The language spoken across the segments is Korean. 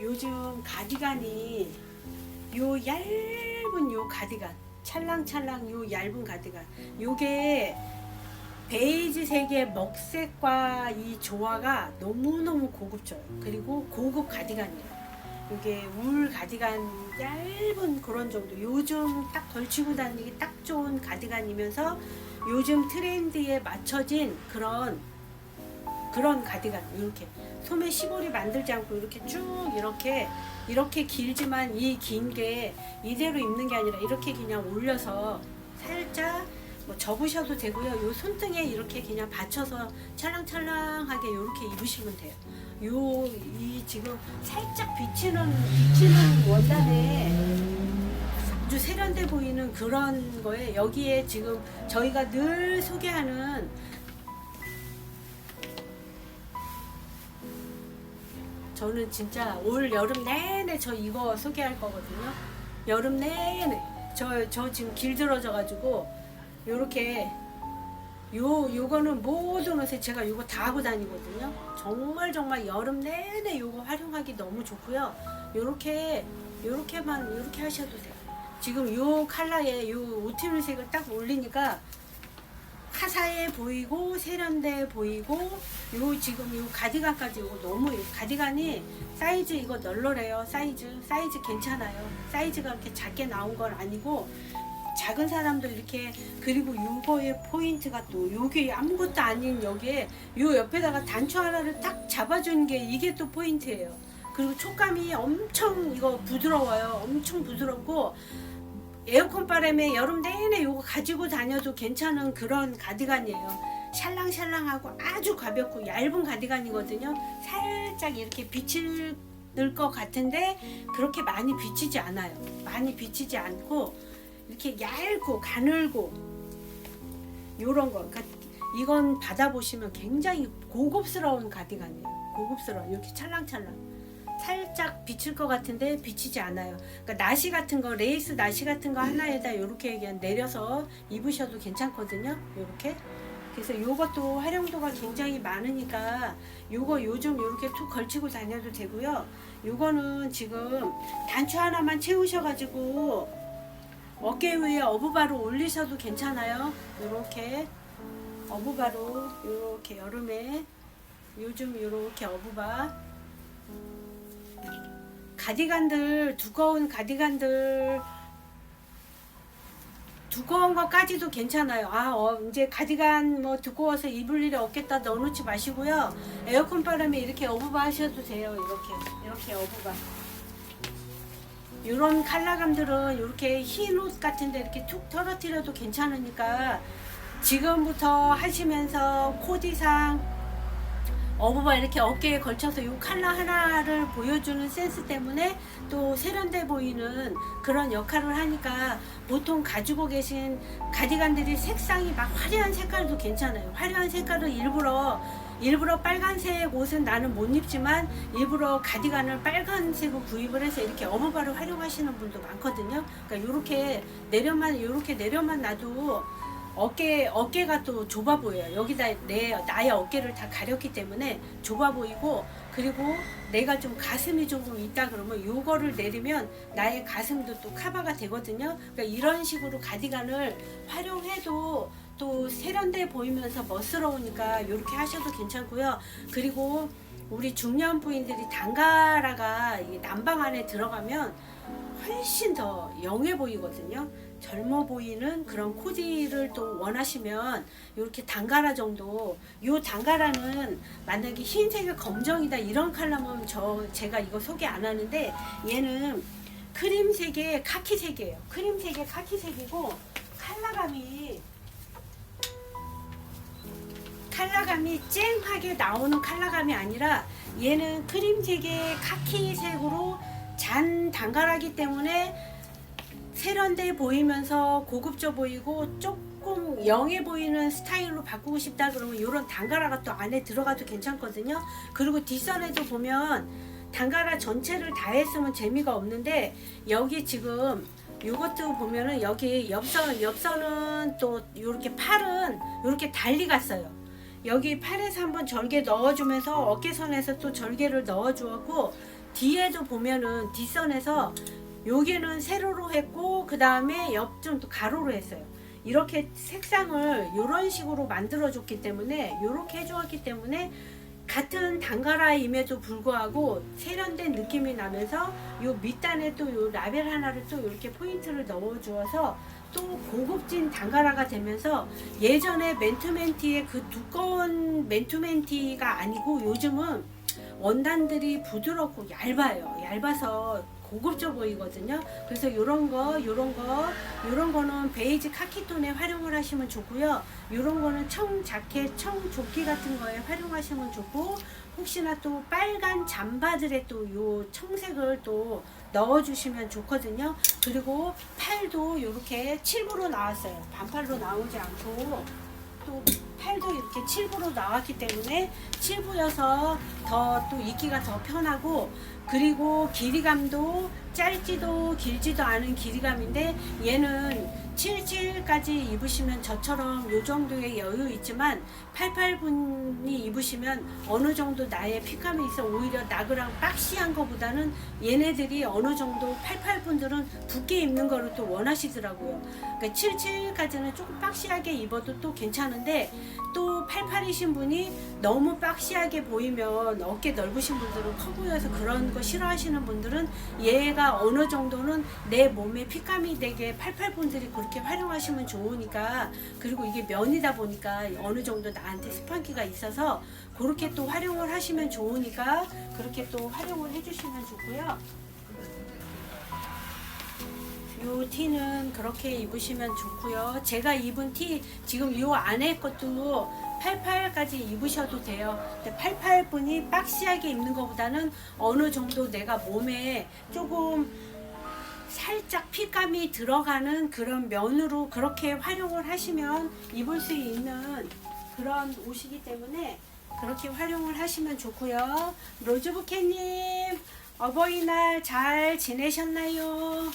요즘 가디건이 요 얇은 요 가디건 찰랑찰랑 요 얇은 가디건 요게 베이지색의 먹색과 이 조화가 너무너무 고급져요. 그리고 고급 가디건이에요. 이게 울 가디건 얇은 그런 정도. 요즘 딱 걸치고 다니기 딱 좋은 가디건이면서 요즘 트렌드에 맞춰진 그런 그런 가디건 이렇게 소매 시보리 만들지 않고 이렇게 쭉 이렇게 이렇게 길지만 이 긴 게 이대로 입는 게 아니라 이렇게 그냥 올려서 살짝 뭐 접으셔도 되고요. 요 손등에 이렇게 그냥 받쳐서 찰랑찰랑하게 이렇게 입으시면 돼요. 요 이 지금 살짝 비치는 비치는 원단에 아주 세련돼 보이는 그런 거에 여기에 지금 저희가 늘 소개하는 저는 진짜 올 여름 내내 저 이거 소개할 거거든요. 여름 내내 저 저 지금 길들어져 가지고 요렇게 요 요거는 모든 옷에 제가 요거 다 하고 다니거든요. 정말 정말 여름 내내 요거 활용하기 너무 좋고요. 요렇게 요렇게만 요렇게 하셔도 돼요. 지금 요 컬러에 요 오트밀 색을 딱 올리니까 화사해 보이고 세련돼 보이고 요 지금 요 가디건까지 요거 너무 가디건이 사이즈 이거 널널해요. 사이즈 사이즈 괜찮아요. 사이즈가 그렇게 작게 나온 건 아니고 작은 사람도 이렇게 그리고 요거의 포인트가 또 요게 아무것도 아닌 여기에 요 옆에다가 단추 하나를 딱 잡아주는 게 이게 또 포인트예요. 그리고 촉감이 엄청 이거 부드러워요. 엄청 부드럽고 에어컨 바람에 여름 내내 요거 가지고 다녀도 괜찮은 그런 가디건이에요. 샬랑샬랑하고 아주 가볍고 얇은 가디건이거든요. 살짝 이렇게 비칠 것 같은데 그렇게 많이 비치지 않아요. 많이 비치지 않고 이렇게 얇고 가늘고 요런 거. 그러니까 이건 받아보시면 굉장히 고급스러운 가디건이에요. 고급스러운 이렇게 찰랑찰랑. 살짝 비칠 것 같은데 비치지 않아요. 그러니까 나시 같은 거, 레이스 나시 같은 거 하나에다 이렇게 그냥 내려서 입으셔도 괜찮거든요. 이렇게. 그래서 요것도 활용도가 굉장히 많으니까 요거 요즘 이렇게 툭 걸치고 다녀도 되고요. 요거는 지금 단추 하나만 채우셔가지고 어깨 위에 어부바로 올리셔도 괜찮아요. 요렇게 어부바로 요렇게 여름에 요즘 요렇게 어부바 가디건들 두꺼운 가디건들 두꺼운 것까지도 괜찮아요. 아, 어, 이제 가디건 뭐 두꺼워서 입을 일이 없겠다 넣어놓지 마시고요. 에어컨 바람에 이렇게 어부바 하셔도 돼요. 이렇게 이렇게 어부바. 이런 컬러감들은 이렇게 흰 옷 같은데 이렇게 툭 털어뜨려도 괜찮으니까 지금부터 하시면서 코디상 어부바 이렇게 어깨에 걸쳐서 이 컬러 하나를 보여주는 센스 때문에 또 세련돼 보이는 그런 역할을 하니까 보통 가지고 계신 가디건들이 색상이 막 화려한 색깔도 괜찮아요. 화려한 색깔을 일부러 일부러 빨간색 옷은 나는 못 입지만 일부러 가디건을 빨간색으로 구입을 해서 이렇게 어부바로 활용하시는 분도 많거든요. 그러니까 이렇게 내려만 이렇게 내려만 놔도 어깨 어깨가 또 좁아 보여요. 여기다 내 나의 어깨를 다 가렸기 때문에 좁아 보이고 그리고 내가 좀 가슴이 조금 있다 그러면 요거를 내리면 나의 가슴도 또 커버가 되거든요. 그러니까 이런 식으로 가디건을 활용해도 또 세련돼 보이면서 멋스러우니까 이렇게 하셔도 괜찮고요. 그리고 우리 중년 부인들이 단가라가 이 난방 안에 들어가면 훨씬 더 영해 보이거든요. 젊어 보이는 그런 코디를 또 원하시면 이렇게 단가라 정도 요 단가라는 만약에 흰색이 검정이다 이런 컬러면 저 제가 이거 소개 안 하는데 얘는 크림색의 카키색이에요. 크림색의 카키색이고 컬러감이 컬러감이 쨍하게 나오는 컬러감이 아니라 얘는 크림색의 카키색으로 잔 단가라기 때문에 세련돼 보이면서 고급져 보이고 조금 영해 보이는 스타일로 바꾸고 싶다 그러면 이런 단가라가 또 안에 들어가도 괜찮거든요. 그리고 뒷선에도 보면 단가라 전체를 다 했으면 재미가 없는데 여기 지금 요것도 보면은 여기 옆선 옆선은 또 이렇게 팔은 이렇게 달리 갔어요. 여기 팔에서 한번 절개 넣어주면서 어깨선에서 또 절개를 넣어주었고 뒤에도 보면은 뒷선에서 여기는 세로로 했고 그 다음에 옆좀 또 가로로 했어요. 이렇게 색상을 이런 식으로 만들어 줬기 때문에 이렇게 해주었기 때문에 같은 단가라임에도 불구하고 세련된 느낌이 나면서 요 밑단에 또 요 라벨 하나를 또 이렇게 포인트를 넣어 주어서 또 고급진 단가라가 되면서 예전에 맨투맨티의 그 두꺼운 맨투맨티가 아니고 요즘은 원단들이 부드럽고 얇아요. 얇아서 고급져 보이거든요. 그래서 이런 거, 이런 거, 이런 거는 베이지 카키톤에 활용을 하시면 좋고요. 이런 거는 청 자켓, 청 조끼 같은 거에 활용하시면 좋고 혹시나 또 빨간 잠바들에 또 요 청색을 또 넣어주시면 좋거든요. 그리고 팔도 이렇게 칠부로 나왔어요. 반팔로 나오지 않고 또 팔도 이렇게 칠부로 나왔기 때문에 칠부여서 더 또 입기가 더 편하고 그리고 길이감도 짧지도 길지도 않은 길이감인데 얘는 77까지 입으시면 저처럼 요 정도의 여유 있지만 88분이 입으시면 어느 정도 나의 핏감이 있어 오히려 나그랑 박시한 거보다는 얘네들이 어느 정도 88분들은 붓게 입는 거를 또 원하시더라고요. 그러니까 77까지는 조금 박시하게 입어도 또 괜찮은데 또 88이신 분이 너무 박시하게 보이면 어깨 넓으신 분들은 커 보여서 그런 거 싫어하시는 분들은 얘가 어느 정도는 내 몸에 핏감이 되게 88분들이 그렇게 활용하시면 좋으니까 그리고 이게 면이다 보니까 어느 정도 나한테 스판기가 있어서 그렇게 또 활용을 하시면 좋으니까 그렇게 또 활용을 해주시면 좋고요. 요 티는 그렇게 입으시면 좋고요. 제가 입은 티 지금 요 안에 것도 88까지 입으셔도 돼요. 근데 88분이 박시하게 입는 것보다는 어느 정도 내가 몸에 조금 살짝 핏감이 들어가는 그런 면으로 그렇게 활용을 하시면 입을 수 있는 그런 옷이기 때문에 그렇게 활용을 하시면 좋고요. 로즈부케님 어버이날 잘 지내셨나요?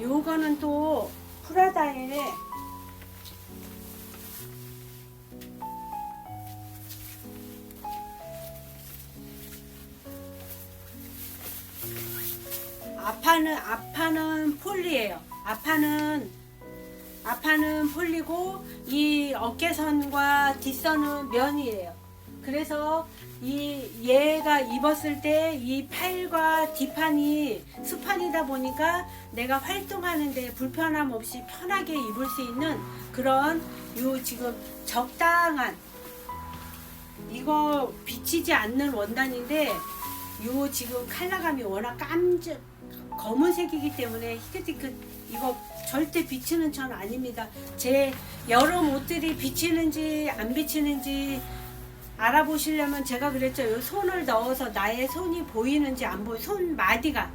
요거는 또 프라다의 아파는 아파는 폴리예요. 아파는 아파는 폴리고 이 어깨선과 뒷선은 면이에요. 그래서 이 얘가 입었을 때 이 팔과 뒷판이 수판이다 보니까 내가 활동하는데 불편함 없이 편하게 입을 수 있는 그런 요 지금 적당한 이거 비치지 않는 원단인데 요 지금 컬러감이 워낙 깜짝 검은색이기 때문에 히트티크 이거 절대 비치는 천 아닙니다. 제 여름 옷들이 비치는지 안 비치는지 알아보시려면 제가 그랬죠. 요 손을 넣어서 나의 손이 보이는지 안 보이 손 마디가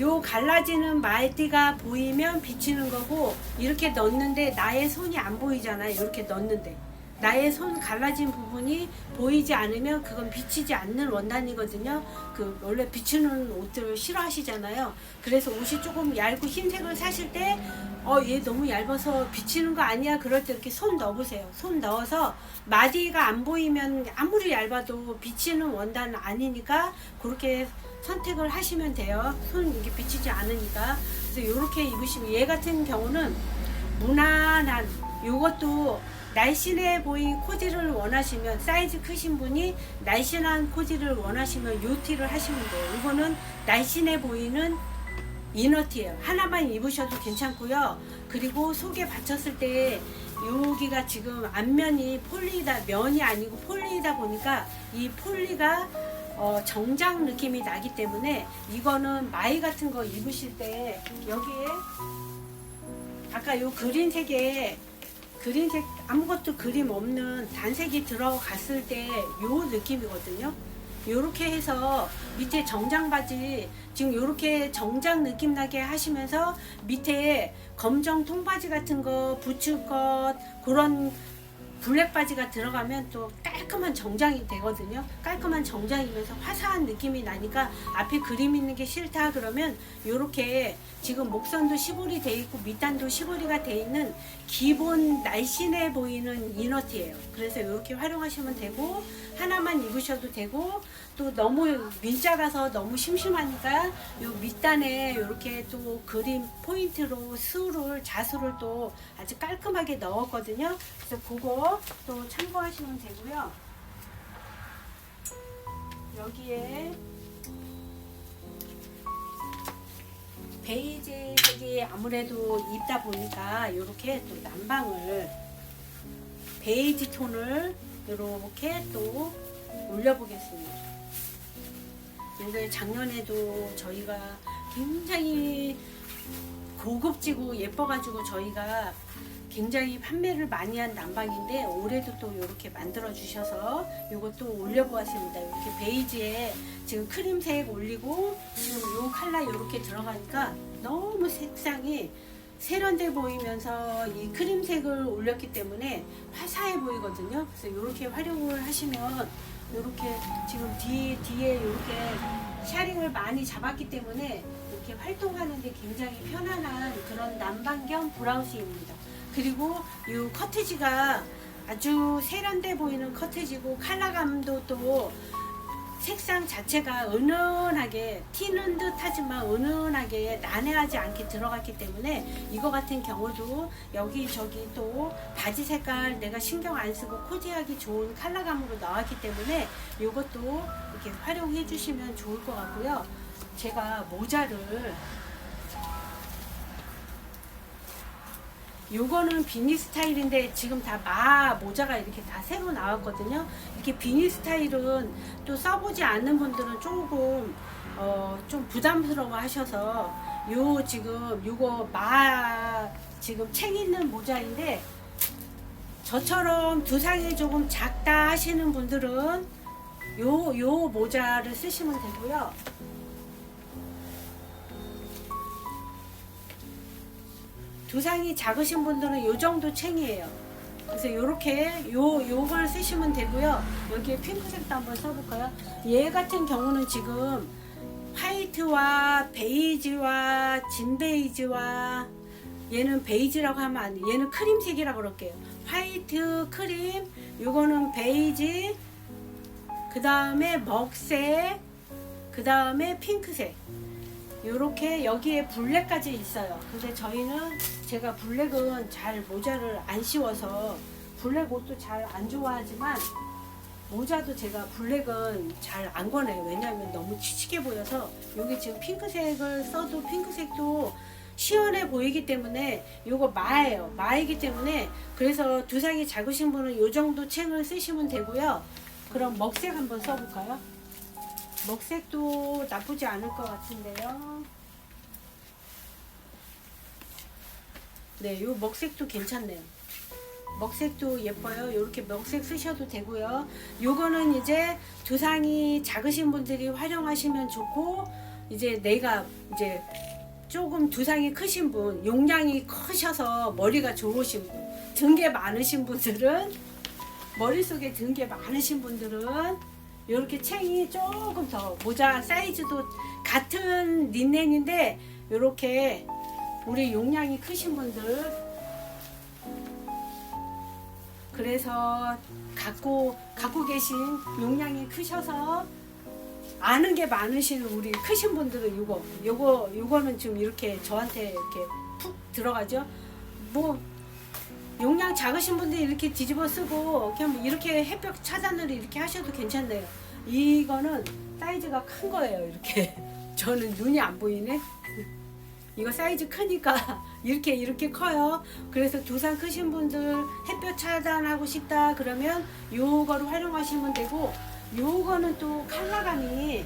요 갈라지는 마디가 보이면 비치는 거고 이렇게 넣는데 나의 손이 안 보이잖아요. 이렇게 넣는데 나의 손 갈라진 부분이 보이지 않으면 그건 비치지 않는 원단이거든요. 그 원래 비치는 옷들을 싫어하시잖아요. 그래서 옷이 조금 얇고 흰색을 사실 때 어 얘 너무 얇아서 비치는 거 아니야 그럴 때 이렇게 손 넣어보세요. 손 넣어서 마디가 안 보이면 아무리 얇아도 비치는 원단은 아니니까 그렇게 선택을 하시면 돼요. 손 이게 비치지 않으니까. 그래서 이렇게 입으시면 얘 같은 경우는 무난한 요것도 날씬해 보인 코디를 원하시면 사이즈 크신 분이 날씬한 코디를 원하시면 요 티를 하시면 돼요. 이거는 날씬해 보이는 이너티예요. 하나만 입으셔도 괜찮고요. 그리고 속에 받쳤을 때 여기가 지금 앞면이 폴리다 면이 아니고 폴리다 보니까 이 폴리가 어, 정장 느낌이 나기 때문에 이거는 마이 같은 거 입으실 때 여기에 아까 요 그린색에 그린색 아무것도 그림 없는 단색이 들어갔을 때 요 느낌이거든요. 요렇게 해서 밑에 정장 바지 지금 요렇게 정장 느낌 나게 하시면서 밑에 검정 통바지 같은 거 부츠 것 그런 블랙 바지가 들어가면 또 깔끔한 정장이 되거든요. 깔끔한 정장이면서 화사한 느낌이 나니까 앞에 그림 있는 게 싫다 그러면 요렇게 지금 목선도 시볼이 돼 있고 밑단도 시볼이가 돼 있는 기본 날씬해 보이는 이너티예요. 그래서 이렇게 활용하시면 되고 하나만 입으셔도 되고 또 너무 밀작아서 너무 심심하니까 요 밑단에 이렇게 또 그림 포인트로 수를 자수를 또 아주 깔끔하게 넣었거든요. 그래서 그거 또 참고하시면 되고요. 여기에 베이지 색이 아무래도 입다 보니까 이렇게 또 난방을 베이지 톤을 이렇게 또 올려보겠습니다. 이게 작년에도 저희가 굉장히 고급지고 예뻐가지고 저희가 굉장히 판매를 많이 한 난방인데 올해도 또 이렇게 만들어 주셔서 이것도 올려보았습니다. 이렇게 베이지에 지금 크림색 올리고 지금 요 컬러 이렇게 들어가니까 너무 색상이 세련돼 보이면서 이 크림색을 올렸기 때문에 화사해 보이거든요. 그래서 이렇게 활용을 하시면 이렇게 지금 뒤, 뒤에 이렇게 샤링을 많이 잡았기 때문에 이렇게 활동하는데 굉장히 편안한 그런 난방 겸 브라우스입니다. 그리고 이 커티지가 아주 세련돼 보이는 커티지고 컬러감도 또 색상 자체가 은은하게 튀는 듯 하지만 은은하게 난해하지 않게 들어갔기 때문에 이거 같은 경우도 여기저기 또 바지 색깔 내가 신경 안 쓰고 코디하기 좋은 컬러감으로 나왔기 때문에 이것도 이렇게 활용해 주시면 좋을 것 같고요. 제가 모자를 요거는 비니 스타일인데 지금 다 마 모자가 이렇게 다 새로 나왔거든요. 이렇게 비니 스타일은 또 써보지 않는 분들은 조금 어, 좀 부담스러워 하셔서 요 지금 요거 마 지금 챙 있는 모자인데 저처럼 두상이 조금 작다 하시는 분들은 요, 요 모자를 쓰시면 되고요. 두상이 작으신 분들은 요 정도 챙이에요. 그래서 요렇게 요 요걸 쓰시면 되고요. 여기에 핑크색도 한번 써볼까요? 얘 같은 경우는 지금 화이트와 베이지와 진베이지와 얘는 베이지라고 하면 안 돼. 얘는 크림색이라고 그럴게요. 화이트, 크림, 요거는 베이지, 그 다음에 먹색, 그 다음에 핑크색. 요렇게 여기에 블랙까지 있어요. 근데 저희는 제가 블랙은 잘 모자를 안 씌워서 블랙 옷도 잘 안 좋아하지만 모자도 제가 블랙은 잘 안 권해요. 왜냐하면 너무 치치게 보여서 여기 지금 핑크색을 써도 핑크색도 시원해 보이기 때문에 요거 마예요. 마이기 때문에 그래서 두상이 작으신 분은 요 정도 챙을 쓰시면 되고요. 그럼 먹색 한번 써볼까요? 먹색도 나쁘지 않을 것 같은데요. 네, 요 먹색도 괜찮네요. 먹색도 예뻐요. 이렇게 먹색 쓰셔도 되고요. 요거는 이제 두상이 작으신 분들이 활용하시면 좋고 이제 내가 이제 조금 두상이 크신 분, 용량이 크셔서 머리가 좋으신 분, 등게 많으신 분들은 머릿속에 든 게 많으신 분들은 이렇게 챙이 조금 더 모자 사이즈도 같은 린넨인데 이렇게 우리 용량이 크신 분들 그래서 갖고 갖고 계신 용량이 크셔서 아는 게 많으신 우리 크신 분들은 이거 요거 요거는 지금 이렇게 저한테 이렇게 푹 들어가죠. 뭐 용량 작으신 분들이 이렇게 뒤집어 쓰고 그냥 뭐 이렇게 햇볕 차단을 이렇게 하셔도 괜찮네요. 이거는 사이즈가 큰 거예요. 이렇게 저는 눈이 안 보이네. 이거 사이즈 크니까 이렇게 이렇게 커요. 그래서 두상 크신 분들 햇볕 차단하고 싶다 그러면 요거를 활용하시면 되고 요거는 또 컬러감이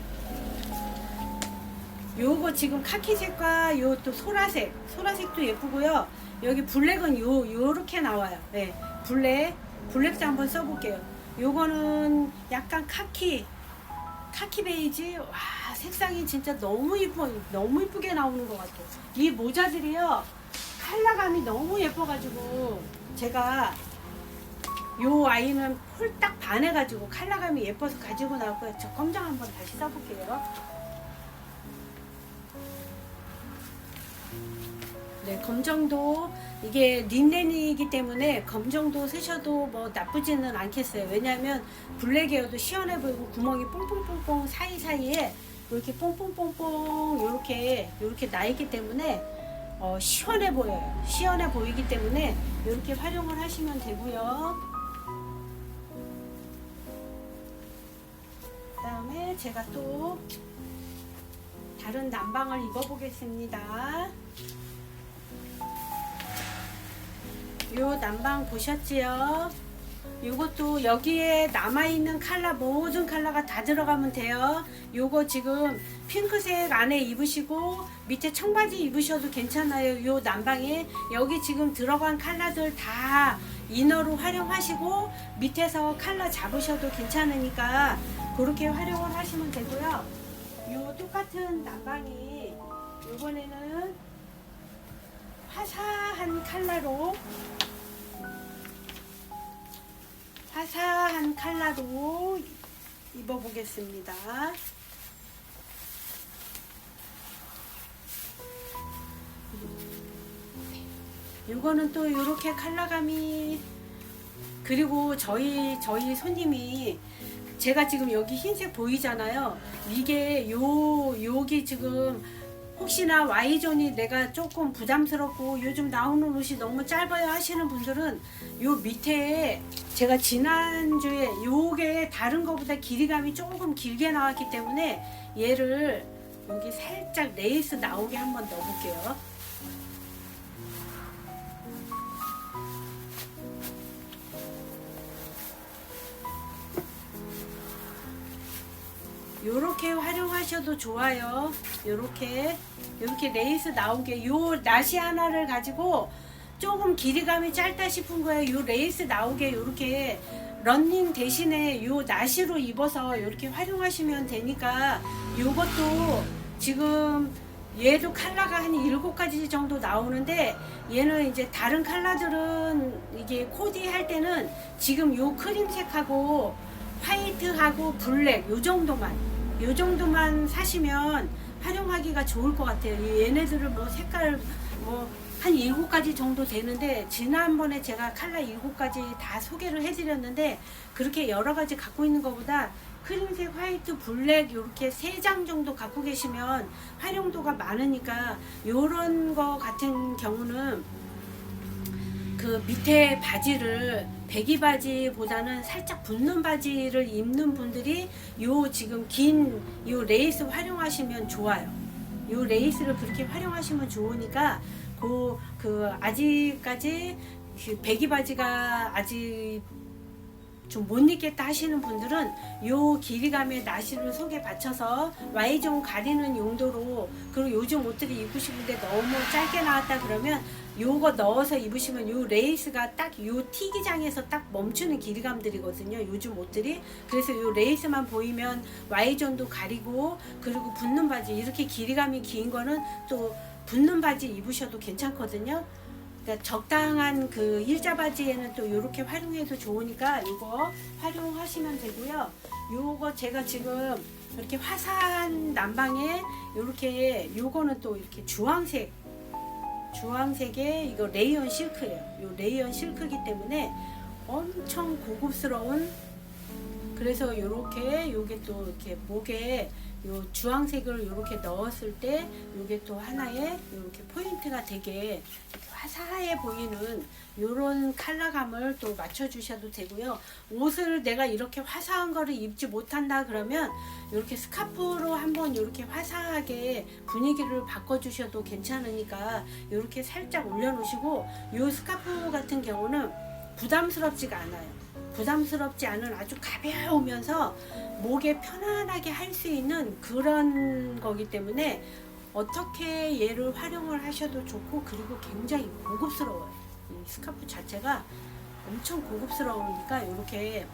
요거 지금 카키색과 요 또 소라색 소라색도 예쁘고요. 여기 블랙은 요 요렇게 나와요. 네, 블랙 블랙도 한번 써볼게요. 요거는 약간 카키 카키 베이지 와 색상이 진짜 너무 이뻐 너무 이쁘게 나오는 것 같아요. 이 모자들이요 컬러감이 너무 예뻐가지고 제가 요 아이는 홀딱 반해가지고 컬러감이 예뻐서 가지고 나왔고요. 저 검정 한번 다시 써볼게요. 네, 검정도 이게 린넨이기 때문에 검정도 쓰셔도 뭐 나쁘지는 않겠어요. 왜냐하면 블랙이어도 시원해 보이고 구멍이 뽕뽕뽕뽕 사이사이에 이렇게 뽕뽕뽕뽕 이렇게 이렇게 나 있기 때문에 어, 시원해 보여요. 시원해 보이기 때문에 이렇게 활용을 하시면 되고요. 그다음에 제가 또 다른 난방을 입어보겠습니다. 요 난방 보셨지요? 요것도 여기에 남아있는 컬러 모든 컬러가 다 들어가면 돼요. 요거 지금 핑크색 안에 입으시고 밑에 청바지 입으셔도 괜찮아요. 요 난방에 여기 지금 들어간 컬러들 다 이너로 활용하시고 밑에서 컬러 잡으셔도 괜찮으니까 그렇게 활용을 하시면 되고요. 요 똑같은 난방이 요번에는 화사한 컬러로 화사한 컬러로 입어보겠습니다. 이거는 또 이렇게 컬러감이 그리고 저희 저희 손님이 제가 지금 여기 흰색 보이잖아요. 이게 요 여기 지금 혹시나 Y존이 내가 조금 부담스럽고 요즘 나오는 옷이 너무 짧아요 하시는 분들은 요 밑에 제가 지난주에 요게 다른 거보다 길이감이 조금 길게 나왔기 때문에 얘를 여기 살짝 레이스 나오게 한번 넣어볼게요. 요렇게 활용하셔도 좋아요. 요렇게 요렇게 레이스 나오게 요 나시 하나를 가지고 조금 길이감이 짧다 싶은 거예요. 요 레이스 나오게 요렇게 런닝 대신에 요 나시로 입어서 요렇게 활용하시면 되니까 요것도 지금 얘도 컬러가 한 일곱 가지 정도 나오는데 얘는 이제 다른 컬러들은 이게 코디 할 때는 지금 요 크림색하고 화이트하고 블랙 요 정도만 요 정도만 사시면 활용하기가 좋을 것 같아요. 이 얘네들은 뭐 색깔 뭐 한 일곱 가지 정도 되는데 지난번에 제가 컬러 일곱 가지 다 소개를 해드렸는데 그렇게 여러 가지 갖고 있는 것보다 크림색, 화이트, 블랙 이렇게 세 장 정도 갖고 계시면 활용도가 많으니까 요런 거 같은 경우는 그 밑에 바지를 배기 바지보다는 살짝 붙는 바지를 입는 분들이 요 지금 긴 요 레이스 활용하시면 좋아요. 요 레이스를 그렇게 활용하시면 좋으니까 그, 그 아직까지 그 배기 바지가 아직 좀못 입겠다 하시는 분들은 요 길이감의 나시를 속에 받쳐서 Y존 가리는 용도로 그리고 요즘 옷들이 싶은데 너무 짧게 나왔다 그러면 요거 넣어서 입으시면 요 레이스가 딱요 T기장에서 딱 멈추는 길이감들이거든요 요즘 옷들이 그래서 요 레이스만 보이면 Y존도 가리고 그리고 붙는 바지 이렇게 길이감이 긴 거는 또 붙는 바지 입으셔도 괜찮거든요 그러니까 적당한 그 일자 바지에는 또 이렇게 활용해도 좋으니까 이거 활용하시면 되고요. 요거 제가 지금 이렇게 화사한 난방에 이렇게 요거는 또 이렇게 주황색 주황색의 이거 레이언 실크예요. 요 레이언 실크기 때문에 엄청 고급스러운 그래서 요렇게 요게 또 이렇게 목에 요 주황색을 요렇게 넣었을 때 요게 또 하나의 요렇게 포인트가 되게 이렇게 화사해 보이는 요런 컬러감을 또 맞춰 주셔도 되고요. 옷을 내가 이렇게 화사한 거를 입지 못한다 그러면 이렇게 스카프로 한번 이렇게 화사하게 분위기를 바꿔 주셔도 괜찮으니까 이렇게 살짝 올려 놓으시고 요 스카프 같은 경우는 부담스럽지가 않아요. 부담스럽지 않은 아주 가벼우면서 목에 편안하게 할 수 있는 그런 거기 때문에 어떻게 얘를 활용을 하셔도 좋고 그리고 굉장히 고급스러워요. 이 스카프 자체가 엄청 고급스러우니까 이렇게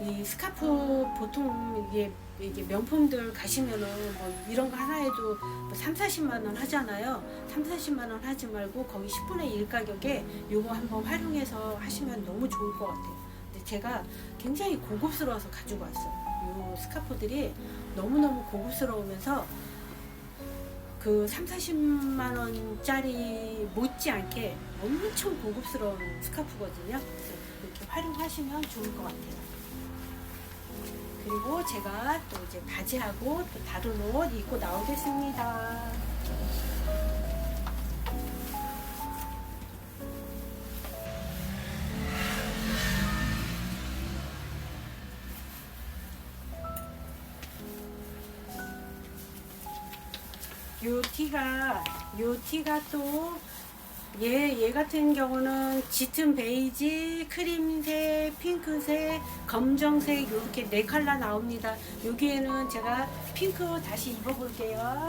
이 스카프 보통 이게 이게 명품들 가시면은 뭐 이런 거 하나에도 뭐 3, 40만 원 하잖아요. 3, 40만 원 하지 말고 거기 10분의 1 가격에 요거 한번 활용해서 하시면 너무 좋을 것 같아요. 근데 제가 굉장히 고급스러워서 가지고 왔어요. 요 스카프들이 너무너무 고급스러우면서 그 3, 40만 원짜리 못지않게 엄청 고급스러운 스카프거든요. 그래서 이렇게 활용하시면 좋을 것 같아요. 그리고 제가 또 이제 바지하고 또 다른 옷 입고 나오겠습니다. 티가 요 티가 또 얘, 얘 같은 경우는 짙은 베이지, 크림색, 핑크색, 검정색 이렇게 네 컬러 나옵니다. 여기에는 제가 핑크 다시 입어볼게요.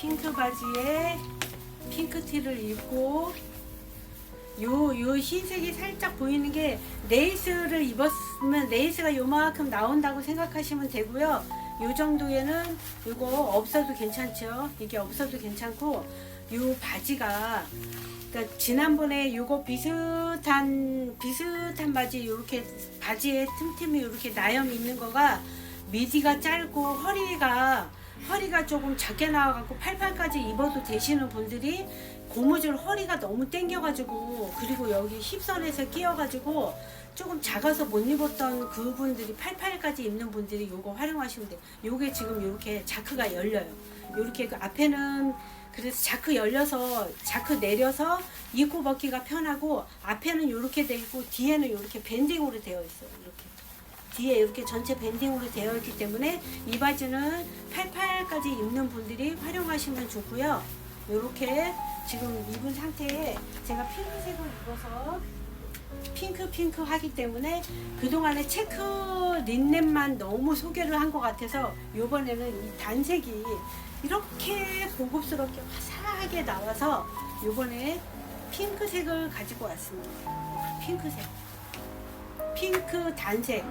핑크 바지에 핑크 티를 입고 요, 요 흰색이 살짝 보이는 게 레이스를 입었으면 레이스가 요만큼 나온다고 생각하시면 되고요. 요 정도에는 이거 없어도 괜찮죠. 이게 없어도 괜찮고 요 바지가 그러니까 지난번에 요거 비슷한 비슷한 바지 요렇게 바지에 틈틈이 요렇게 나염 있는 거가 미디가 짧고 허리가 허리가 조금 작게 나와갖고 팔팔까지 입어도 되시는 분들이 고무줄 허리가 너무 땡겨가지고 그리고 여기 힙선에서 끼어가지고 조금 작아서 못 입었던 그분들이 팔팔까지 입는 분들이 요거 활용하시면 돼요. 요게 지금 요렇게 자크가 열려요. 요렇게 그 앞에는 그래서 자크 열려서 자크 내려서 입고 벗기가 편하고 앞에는 요렇게 돼 있고 뒤에는 요렇게 밴딩으로 되어 있어요. 뒤에 이렇게 전체 밴딩으로 되어 있기 때문에 이 바지는 88까지 입는 분들이 활용하시면 좋고요. 이렇게 지금 입은 상태에 제가 핑크색을 입어서 핑크 핑크 하기 때문에 그동안에 체크 린넨만 너무 소개를 한 것 같아서 이번에는 이 단색이 이렇게 고급스럽게 화사하게 나와서 이번에 핑크색을 가지고 왔습니다. 핑크색. 핑크 단색.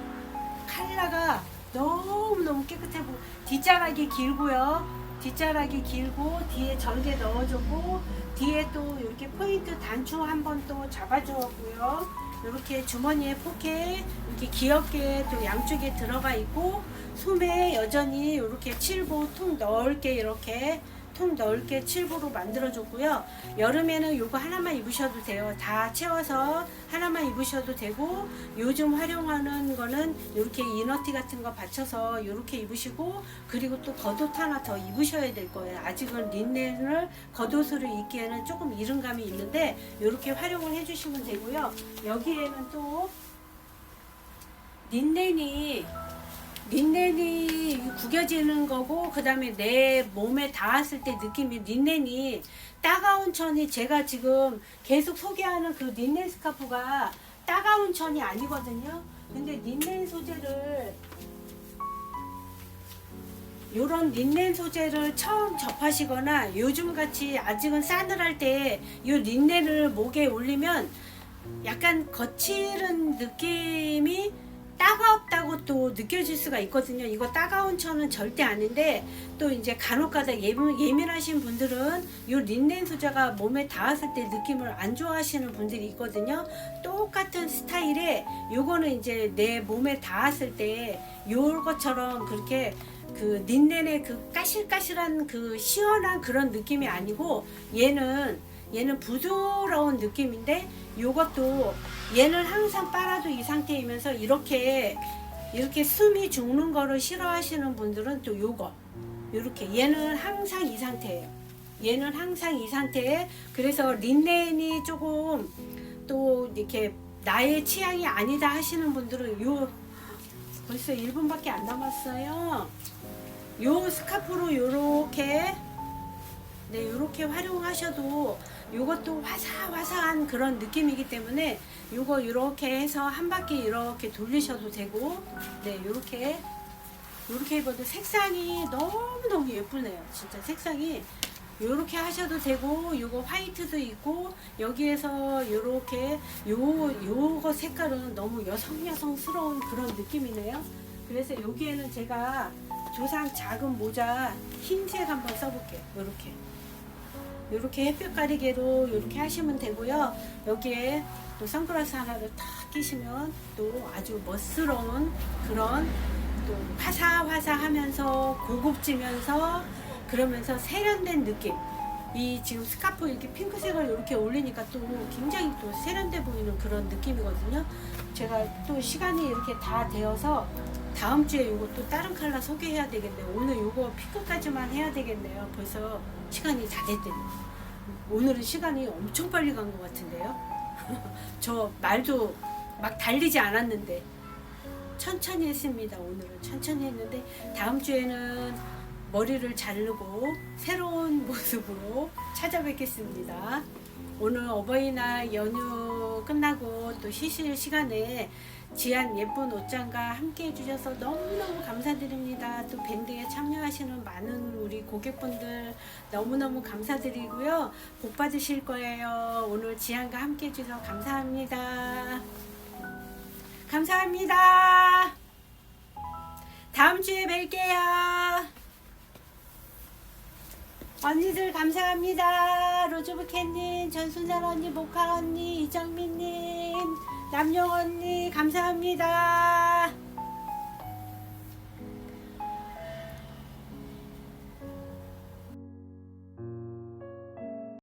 컬러가 너무너무 깨끗해 보고 뒷자락이 길고요. 뒷자락이 길고 뒤에 절개 넣어주고 뒤에 또 이렇게 포인트 단추 한 번 또 잡아주었고요. 이렇게 주머니에 포켓 이렇게 귀엽게 또 양쪽에 들어가 있고 소매 여전히 이렇게 칠보 통 넓게 이렇게 통 넓게 칠보로 만들어줬고요. 여름에는 이거 하나만 입으셔도 돼요. 다 채워서 하나만 입으셔도 되고 요즘 활용하는 거는 이렇게 이너티 같은 거 받쳐서 이렇게 입으시고 그리고 또 겉옷 하나 더 입으셔야 될 거예요. 아직은 린넨을 겉옷으로 입기에는 조금 이른감이 있는데 이렇게 활용을 해주시면 되고요. 여기에는 또 린넨이 린넨이 구겨지는 거고 그 다음에 내 몸에 닿았을 때 느낌이 린넨이 따가운 천이 제가 지금 계속 소개하는 그 린넨 스카프가 따가운 천이 아니거든요. 근데 린넨 소재를 요런 린넨 소재를 처음 접하시거나 요즘 같이 아직은 싸늘할 때 이 린넨을 목에 올리면 약간 거칠은 느낌이 따갑다고 또 느껴질 수가 있거든요. 이거 따가운 천은 절대 아닌데 또 이제 간혹가다 예민, 예민하신 분들은 이 린넨 소재가 몸에 닿았을 때 느낌을 안 좋아하시는 분들이 있거든요. 똑같은 스타일에 요거는 이제 내 몸에 닿았을 때 요것처럼 그렇게 그 린넨의 그 까실까실한 그 시원한 그런 느낌이 아니고 얘는 얘는 부드러운 느낌인데 요것도 얘는 항상 빨아도 이 상태이면서 이렇게 이렇게 숨이 죽는 거를 싫어하시는 분들은 또 요거 요렇게 얘는 항상 이 상태예요. 얘는 항상 이 상태에 그래서 린넨이 조금 또 이렇게 나의 취향이 아니다 하시는 분들은 요 벌써 1분밖에 안 남았어요. 요 스카프로 요렇게 네, 요렇게 활용하셔도 요것도 화사화사한 그런 느낌이기 때문에 요거 이렇게 해서 한 바퀴 이렇게 돌리셔도 되고 네, 요렇게 요렇게 입어도 색상이 너무너무 예쁘네요. 진짜 색상이 요렇게 하셔도 되고 요거 화이트도 있고 여기에서 요렇게 요 요거 색깔은 너무 여성 여성스러운 그런 느낌이네요. 그래서 여기에는 제가 조상 작은 모자 흰색 한번 써볼게요. 요렇게 요렇게 햇볕 가리개로 요렇게 하시면 되고요. 여기에 또 선글라스 하나를 탁 끼시면 또 아주 멋스러운 그런 또 화사화사하면서 고급지면서 그러면서 세련된 느낌. 이 지금 스카프 이렇게 핑크색을 이렇게 올리니까 또 굉장히 또 세련돼 보이는 그런 느낌이거든요. 제가 또 시간이 이렇게 다 되어서 다음 주에 또 다른 컬러 소개해야 되겠네요. 오늘 요거 핑크까지만 해야 되겠네요. 벌써 시간이 다 됐더니. 오늘은 시간이 엄청 빨리 간 것 같은데요. 저 말도 막 달리지 않았는데 천천히 했습니다. 오늘은 천천히 했는데 다음 주에는 머리를 자르고 새로운 모습으로 찾아뵙겠습니다. 오늘 어버이날 연휴 끝나고 또 쉬실 시간에 지안 예쁜 옷장과 함께 해주셔서 너무너무 감사드립니다. 또 밴드에 참여하시는 많은 우리 고객분들 너무너무 감사드리고요. 복 받으실 거예요. 오늘 지안과 함께 해주셔서 감사합니다. 감사합니다. 다음 주에 뵐게요. 언니들 감사합니다. 로즈부캐님, 전순자 언니, 모카 언니, 이정민님, 남용 언니 감사합니다.